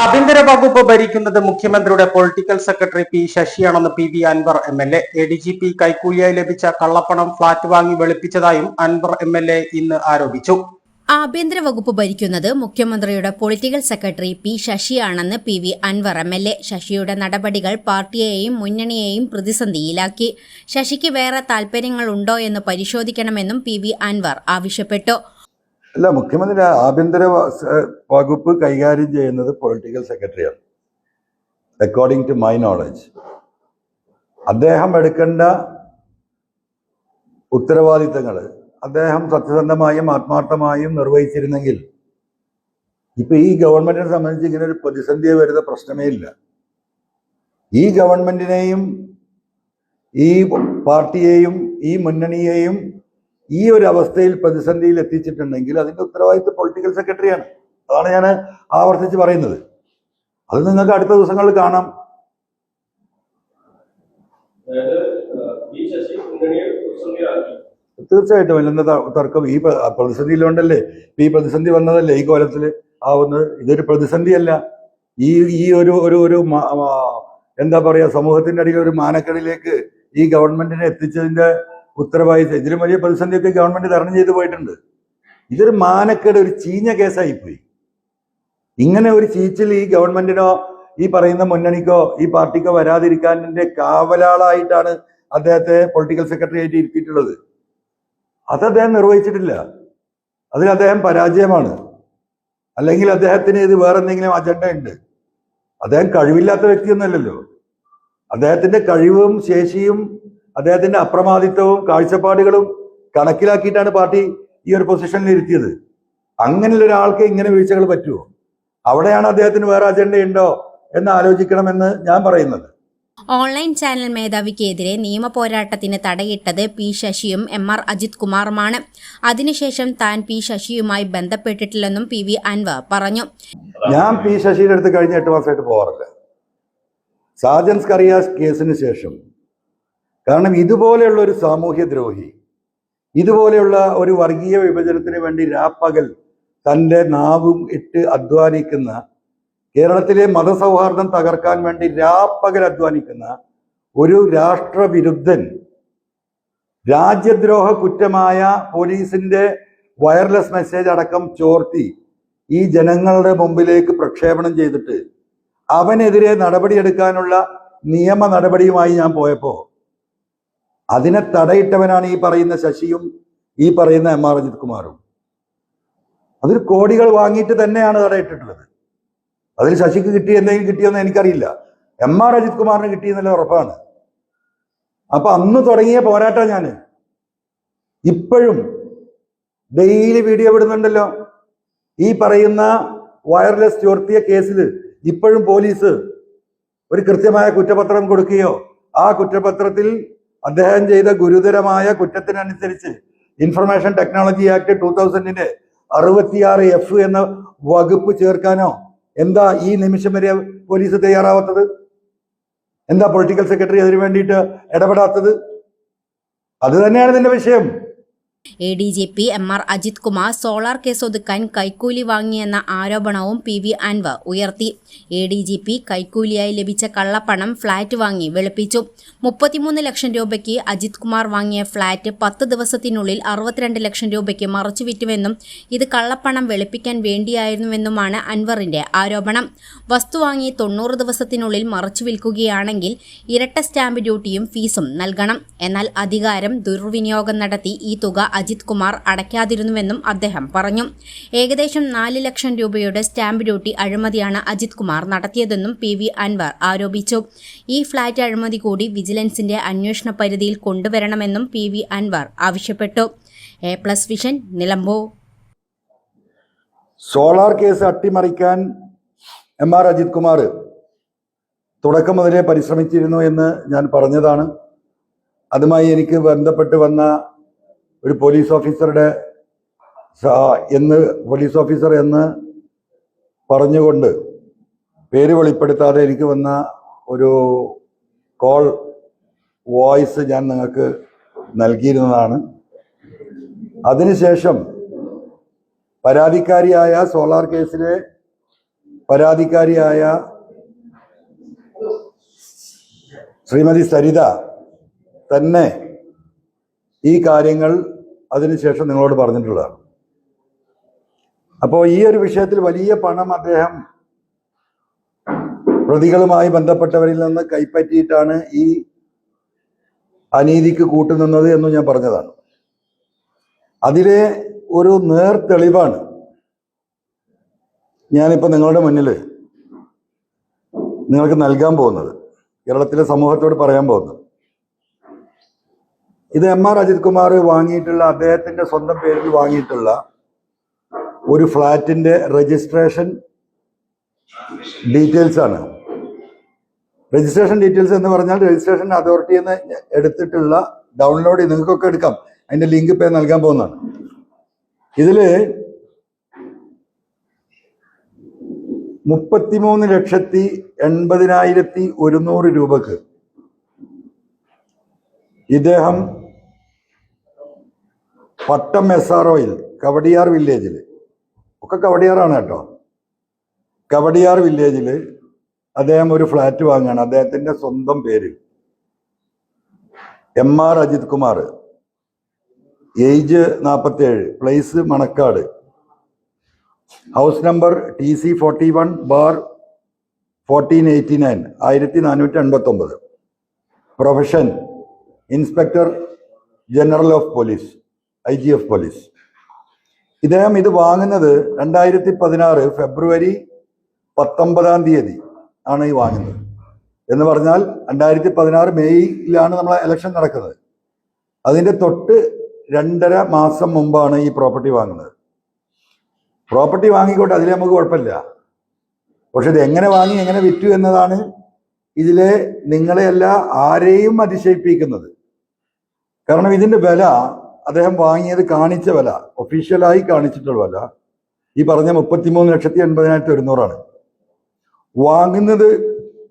ആഭ്യന്തര വകുപ്പ് ഭരിക്കുന്നത് മുഖ്യമന്ത്രിയുടെ political secretary P ശശിയാണെന്ന് P V Anvar M L A. A D G P കൈക്കൂലിയായി ലഭിച്ച കള്ളപ്പണം ഫ്ളാറ്റ് വാങ്ങി വെളുപ്പിച്ചതായും അൻവർ എം എൽ എ ഇന്ന് ആരോപിച്ചു. ആഭ്യന്തര വകുപ്പ് ഭരിക്കുന്നത് മുഖ്യമന്ത്രിയുടെ political secretary P ശശിയാണെന്ന് P V Anvar M L A. ശശിയുടെ നടപടികൾ പാർട്ടിയെയും മുന്നണിയെയും പ്രതിസന്ധിയിലാക്കി. ശശിക്ക് വേറെ താൽപര്യങ്ങളുണ്ടോ എന്ന് പരിശോധിക്കണമെന്നും പി വി അൻവർ ആവശ്യപ്പെട്ടു. അല്ല മുഖ്യമന്ത്രി ആഭ്യന്തര വകുപ്പ് കൈകാര്യം ചെയ്യുന്നത് പൊളിറ്റിക്കൽ സെക്രട്ടറിയാണ് അക്കോർഡിംഗ് ടു മൈ നോളജ് അദ്ദേഹം എടുക്കേണ്ട ഉത്തരവാദിത്തങ്ങൾ അദ്ദേഹം സത്യസന്ധമായും ആത്മാർത്ഥമായും നിർവഹിച്ചിരുന്നെങ്കിൽ ഇപ്പൊ ഈ ഗവൺമെന്റിനെ സംബന്ധിച്ച് ഇങ്ങനെ ഒരു പ്രതിസന്ധി വരുന്ന പ്രശ്നമേ ഇല്ല. ഈ ഗവൺമെന്റിനെയും ഈ പാർട്ടിയെയും ഈ മുന്നണിയെയും ഈ ഒരു അവസ്ഥയിൽ പ്രതിസന്ധിയിൽ എത്തിച്ചിട്ടുണ്ടെങ്കിൽ അതിന്റെ ഉത്തരവാദിത്വം പൊളിറ്റിക്കൽ സെക്രട്ടറിയാണ് അതാണ് ഞാൻ ആവർത്തിച്ച് പറയുന്നത്. അത് നിങ്ങൾക്ക് അടുത്ത ദിവസങ്ങളിൽ കാണാം. തീർച്ചയായിട്ടും ഇല്ലെന്ന തർക്കം? ഈ പ്ര- പ്രതിസന്ധിയിലുണ്ടല്ലേ? ഈ പ്രതിസന്ധി വന്നതല്ലേ ഈ കോലത്തിൽ ആവുന്നത്? ഇതൊരു പ്രതിസന്ധിയല്ല. ഈ ഈ ഒരു ഒരു ഒരു എന്താ പറയുക സമൂഹത്തിന്റെ അടിയിൽ ഒരു മാനക്കെടിലേക്ക് ഈ ഗവൺമെന്റിനെ എത്തിച്ചതിന്റെ ഉത്തരവാദിത്തം ഇതിലും വലിയ പ്രതിസന്ധിയൊക്കെ ഗവൺമെന്റ് തരണം ചെയ്തു പോയിട്ടുണ്ട്. ഇതൊരു മാനക്കേട് ഒരു ചീഞ്ഞ കേസായി പോയി ഇങ്ങനെ ഒരു ചീച്ചിൽ ഈ ഗവൺമെന്റിനോ ഈ പറയുന്ന മുന്നണിക്കോ ഈ പാർട്ടിക്കോ വരാതിരിക്കാന്റെ കാവലാളായിട്ടാണ് അദ്ദേഹത്തെ പൊളിറ്റിക്കൽ സെക്രട്ടറി ആയിട്ട് ഇരുത്തിയിട്ടുള്ളത്. അത് അദ്ദേഹം നിർവഹിച്ചിട്ടില്ല. അതിൽ അദ്ദേഹം പരാജയമാണ്. അല്ലെങ്കിൽ അദ്ദേഹത്തിന് ഇത് വേറെ എന്തെങ്കിലും അജണ്ട ഉണ്ട്. അദ്ദേഹം കഴിവില്ലാത്ത വ്യക്തിയൊന്നുമല്ലല്ലോ. അദ്ദേഹത്തിന്റെ കഴിവും ശേഷിയും അദ്ദേഹത്തിന്റെ അപ്രമാദിത്വവും കാഴ്ചപ്പാടുകളും കണക്കിലാക്കിയിട്ടാണ് പാർട്ടി ഈ ഒരു പൊസിഷനിൽ ഇരുത്തിയത് അങ്ങനെയുള്ള ഒരാൾക്ക് ഇങ്ങനെ വീഴ്ചകൾ പറ്റുമോ അവിടെയാണ് അദ്ദേഹത്തിന് വേറെ അജണ്ടയുണ്ടോ എന്ന് ആലോചിക്കണമെന്ന് ഞാൻ പറയുന്നത്. ഓൺലൈൻ ചാനൽ മേധാവിക്കെതിരെ നിയമ പോരാട്ടത്തിന് തടയിട്ടത് പി ശശിയും എം ആർ അജിത് കുമാറുമാണ്. അതിനുശേഷം താൻ പി ശശിയുമായി ബന്ധപ്പെട്ടിട്ടില്ലെന്നും പി വി അൻവർ പറഞ്ഞു. ഞാൻ പി ശശിയുടെ അടുത്ത് കഴിഞ്ഞ എട്ട് മാസമായിട്ട് പോകാറില്ല സാജൻസ് കറിയാസ് കേസിന് ശേഷം കാരണം ഇതുപോലെയുള്ള ഒരു സാമൂഹ്യ ദ്രോഹി ഇതുപോലെയുള്ള ഒരു വർഗീയ വിഭജനത്തിന് വേണ്ടി രാപ്പകൽ തന്റെ നാവും ഇട്ട് അധ്വാനിക്കുന്ന കേരളത്തിലെ മതസൗഹാർദ്ദം തകർക്കാൻ വേണ്ടി രാപ്പകൽ അധ്വാനിക്കുന്ന ഒരു രാഷ്ട്രവിരുദ്ധൻ രാജ്യദ്രോഹ കുറ്റമായ പോലീസിന്റെ വയർലെസ് മെസ്സേജ് അടക്കം ചോർത്തി ഈ ജനങ്ങളുടെ മുമ്പിലേക്ക് പ്രക്ഷേപണം ചെയ്തിട്ട് അവനെതിരെ നടപടിയെടുക്കാനുള്ള നിയമ നടപടിയുമായി ഞാൻ പോയപ്പോ അതിനെ തടയിട്ടവനാണ് ഈ പറയുന്ന ശശിയും ഈ പറയുന്ന എം ആർ അജിത് കുമാറും. അതിൽ കോടികൾ വാങ്ങിയിട്ട് തന്നെയാണ് തടയിട്ടിട്ടുള്ളത്. അതിൽ ശശിക്ക് കിട്ടി എന്തെങ്കിലും കിട്ടിയെന്ന് എനിക്കറിയില്ല. എം ആർ അജിത് കുമാറിന് കിട്ടിയെന്നല്ല ഉറപ്പാണ്. അപ്പൊ അന്ന് തുടങ്ങിയ പോരാട്ടം ഞാൻ ഇപ്പോഴും ഡെയിലി വീഡിയോ വിടുന്നുണ്ടല്ലോ ഈ പറയുന്ന വയർലെസ് ചോർത്തിയ കേസിൽ ഇപ്പോഴും പോലീസ് ഒരു കൃത്യമായ കുറ്റപത്രം കൊടുക്കുകയോ ആ കുറ്റപത്രത്തിൽ അദ്ദേഹം ചെയ്ത ഗുരുതരമായ കുറ്റത്തിനനുസരിച്ച് ഇൻഫർമേഷൻ ടെക്നോളജി ആക്ട് ടൂ തൗസൻഡിന്റെ അറുപത്തിയാറ് എഫ് എന്ന വകുപ്പ് ചേർക്കാനോ എന്താ ഈ നിമിഷം വരെ പോലീസ് തയ്യാറാവാത്തത്? എന്താ പൊളിറ്റിക്കൽ സെക്രട്ടറി അതിനു വേണ്ടിയിട്ട് ഇടപെടാത്തത്? അത് തന്നെയാണ് ഇതിന്റെ വിഷയം. A D G P M R Ajith Kumar solar case ഒതുക്കാൻ കൈക്കൂലി വാങ്ങിയെന്ന ആരോപണവും പി വി അൻവർ ഉയർത്തി. എ ഡി ജി പി കൈക്കൂലിയായി ലഭിച്ച കള്ളപ്പണം ഫ്ളാറ്റ് വാങ്ങി വെളുപ്പിച്ചു. മുപ്പത്തിമൂന്ന് ലക്ഷം രൂപയ്ക്ക് അജിത് കുമാർ വാങ്ങിയ ഫ്ളാറ്റ് പത്ത് ദിവസത്തിനുള്ളിൽ അറുപത്തിരണ്ട് ലക്ഷം രൂപയ്ക്ക് മറച്ചുവിറ്റുവെന്നും ഇത് കള്ളപ്പണം വെളുപ്പിക്കാൻ വേണ്ടിയായിരുന്നുവെന്നുമാണ് അൻവറിന്റെ ആരോപണം. വസ്തു വാങ്ങി തൊണ്ണൂറ് ദിവസത്തിനുള്ളിൽ മറച്ചു വിൽക്കുകയാണെങ്കിൽ ഇരട്ട സ്റ്റാമ്പ് ഡ്യൂട്ടിയും ഫീസും നൽകണം. എന്നാൽ അധികാരം ദുർവിനിയോഗം നടത്തി ഈ തുക അജിത് കുമാർ അടയ്ക്കാതിരുന്നുവെന്നും അദ്ദേഹം പറഞ്ഞു. ഏകദേശം നാല് ലക്ഷം രൂപയുടെ സ്റ്റാമ്പ് ഡ്യൂട്ടി അഴിമതിയാണ് അജിത് കുമാർ നടത്തിയതെന്നും പി വി അൻവർ ആരോപിച്ചു. ഈ ഫ്ളാറ്റ് അഴിമതി കൂടി വിജിലൻസിന്റെ അന്വേഷണ പരിധിയിൽ കൊണ്ടുവരണമെന്നും പി വി അൻവർ ആവശ്യപ്പെട്ടു. A plus vision Nilambur. Solar case അട്ടിമറിക്കാൻ എം ആർ അജിത് കുമാർ തുടക്കം മുതലേ പരിശ്രമിച്ചിരുന്നു എന്ന് ഞാൻ പറഞ്ഞതാണ്. അതുമായി എനിക്ക് ബന്ധപ്പെട്ട് വന്ന ഒരു പോലീസ് ഓഫീസറുടെ എന്ന് പോലീസ് ഓഫീസർ എന്ന് പറഞ്ഞുകൊണ്ട് പേര് വെളിപ്പെടുത്താതെ എനിക്ക് വന്ന ഒരു കോൾ വോയിസ് ഞാൻ നിങ്ങൾക്ക് നൽകിയിരുന്നതാണ്. അതിനുശേഷം പരാതിക്കാരിയായ സോളാർ കേസിലെ പരാതിക്കാരിയായ ശ്രീമതി സരിത തന്നെ ഈ കാര്യങ്ങൾ അതിനുശേഷം നിങ്ങളോട് പറഞ്ഞിട്ടുള്ളതാണ്. അപ്പോൾ ഈ ഒരു വിഷയത്തിൽ വലിയ പണം അദ്ദേഹം പ്രതികളുമായി ബന്ധപ്പെട്ടവരിൽ നിന്ന് കൈപ്പറ്റിയിട്ടാണ് ഈ അനീതിക്ക് കൂട്ടുനിന്നത് എന്ന് ഞാൻ പറഞ്ഞതാണ്. അതിലെ ഒരു നേർ തെളിവാണ് ഞാനിപ്പോൾ നിങ്ങളുടെ മുന്നിൽ നിങ്ങൾക്ക് നൽകാൻ പോകുന്നത്. കേരളത്തിലെ സമൂഹത്തോട് പറയാൻ പോകുന്നത്. ഇത് എം ആർ അജിത് കുമാർ വാങ്ങിയിട്ടുള്ള അദ്ദേഹത്തിന്റെ സ്വന്തം പേരിൽ വാങ്ങിയിട്ടുള്ള ഒരു ഫ്ലാറ്റിന്റെ രജിസ്ട്രേഷൻ ഡീറ്റെയിൽസ് ആണ്. രജിസ്ട്രേഷൻ ഡീറ്റെയിൽസ് എന്ന് പറഞ്ഞാൽ രജിസ്ട്രേഷൻ അതോറിറ്റിയിൽ നിന്ന് എടുത്തിട്ടുള്ള ഡൗൺലോഡ് നിങ്ങൾക്കൊക്കെ എടുക്കാം. അതിന്റെ ലിങ്ക് ഇപ്പം നൽകാൻ പോകുന്നതാണ്. ഇതിൽ മുപ്പത്തിമൂന്ന് ലക്ഷത്തി എൺപതിനായിരത്തി ഒരുന്നൂറ് രൂപക്ക് ഇദ്ദേഹം പട്ടം എസ് ആർ ഒയിൽ കവടിയാർ വില്ലേജിൽ ഒക്കെ കവടിയാറാണ് കേട്ടോ. കവടിയാർ വില്ലേജിൽ അദ്ദേഹം ഒരു ഫ്ലാറ്റ് വാങ്ങുകയാണ് അദ്ദേഹത്തിന്റെ സ്വന്തം പേര് M R Ajith Kumar. Age നാൽപ്പത്തേഴ് place Manakkad. House number T C forty one bar fourteen eighty nine ആയിരത്തി നാനൂറ്റി എൺപത്തി ഒമ്പത് profession inspector general of police I G F police ഇദ്ദേഹം ഇത് വാങ്ങുന്നത് രണ്ടായിരത്തി പതിനാറ് ഫെബ്രുവരി പത്തൊമ്പതാം തീയതി ആണ് ഈ വാങ്ങുന്നത്. എന്ന് പറഞ്ഞാൽ രണ്ടായിരത്തി പതിനാറ് മെയ്യിലാണ് നമ്മളെ ഇലക്ഷൻ നടക്കുന്നത്. അതിന്റെ തൊട്ട് രണ്ടര മാസം മുമ്പാണ് ഈ പ്രോപ്പർട്ടി വാങ്ങുന്നത്. പ്രോപ്പർട്ടി വാങ്ങിക്കോട്ടെ അതിൽ നമുക്ക് കുഴപ്പമില്ല. പക്ഷെ ഇത് എങ്ങനെ വാങ്ങി എങ്ങനെ വിറ്റു എന്നതാണ് ഇതിലെ നിങ്ങളെയല്ല ആരെയും അതിശയിപ്പിക്കുന്നത്. കാരണം ഇതിന്റെ വില അദ്ദേഹം വാങ്ങിയത് കാണിച്ച വില ഒഫീഷ്യലായി കാണിച്ചിട്ടുള്ള വില ഈ പറഞ്ഞ മുപ്പത്തിമൂന്ന് ലക്ഷത്തി എൺപതിനായിരത്തി ഒരുന്നൂറാണ്. വാങ്ങുന്നത്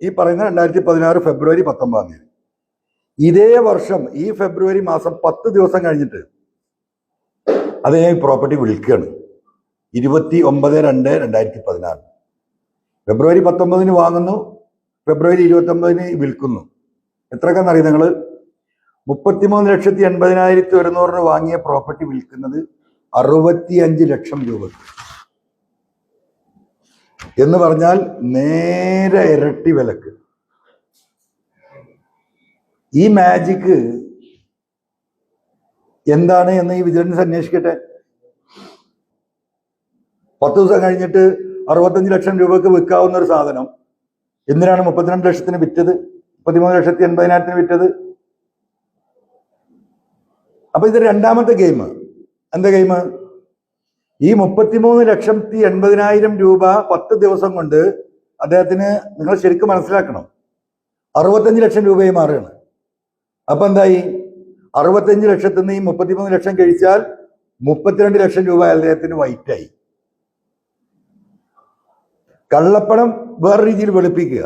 ഈ പറയുന്ന രണ്ടായിരത്തി പതിനാറ് ഫെബ്രുവരി പത്തൊമ്പതാം തീയതി. ഇതേ വർഷം ഈ ഫെബ്രുവരി മാസം പത്ത് ദിവസം കഴിഞ്ഞിട്ട് അദ്ദേഹം ഈ പ്രോപ്പർട്ടി വിൽക്കുകയാണ്. ഇരുപത്തി ഒമ്പത് രണ്ട് രണ്ടായിരത്തി പതിനാറ് ഫെബ്രുവരി പത്തൊമ്പതിന് വാങ്ങുന്നു ഫെബ്രുവരി ഇരുപത്തി ഒമ്പതിന് വിൽക്കുന്നു. എത്രക്കെന്ന് അറിയാം നിങ്ങൾ മുപ്പത്തിമൂന്ന് ലക്ഷത്തി എൺപതിനായിരത്തി ഒരുന്നൂറിന് വാങ്ങിയ പ്രോപ്പർട്ടി വിൽക്കുന്നത് അറുപത്തി അഞ്ച് ലക്ഷം രൂപ എന്ന് പറഞ്ഞാൽ നേരെ ഇരട്ടി വിലക്ക്. ഈ മാജിക്ക് എന്താണ് എന്ന് ഈ വിജിലൻസ് അന്വേഷിക്കട്ടെ? പത്ത് ദിവസം കഴിഞ്ഞിട്ട് അറുപത്തഞ്ച് ലക്ഷം രൂപക്ക് വിൽക്കാവുന്ന ഒരു സാധനം എന്തിനാണ് മുപ്പത്തിരണ്ട് ലക്ഷത്തിന് വിറ്റത്? മുപ്പത്തിമൂന്ന് ലക്ഷത്തി എൺപതിനായിരത്തിന് വിറ്റത്? അപ്പൊ ഇത് രണ്ടാമത്തെ ഗെയിം എന്താ ഗെയിം ഈ മുപ്പത്തിമൂന്ന് ലക്ഷത്തി എൺപതിനായിരം രൂപ പത്ത് ദിവസം കൊണ്ട് അദ്ദേഹത്തിന് നിങ്ങൾ ശരിക്കും മനസ്സിലാക്കണം. അറുപത്തഞ്ച് ലക്ഷം രൂപയായി മാറുകയാണ്. അപ്പൊ എന്തായി? അറുപത്തഞ്ച് ലക്ഷത്തിൽ നിന്ന് ഈ മുപ്പത്തിമൂന്ന് ലക്ഷം കഴിച്ചാൽ മുപ്പത്തിരണ്ട് ലക്ഷം രൂപ അദ്ദേഹത്തിന് വൈറ്റായി കള്ളപ്പണം വേറെ രീതിയിൽ വെളുപ്പിക്കുക.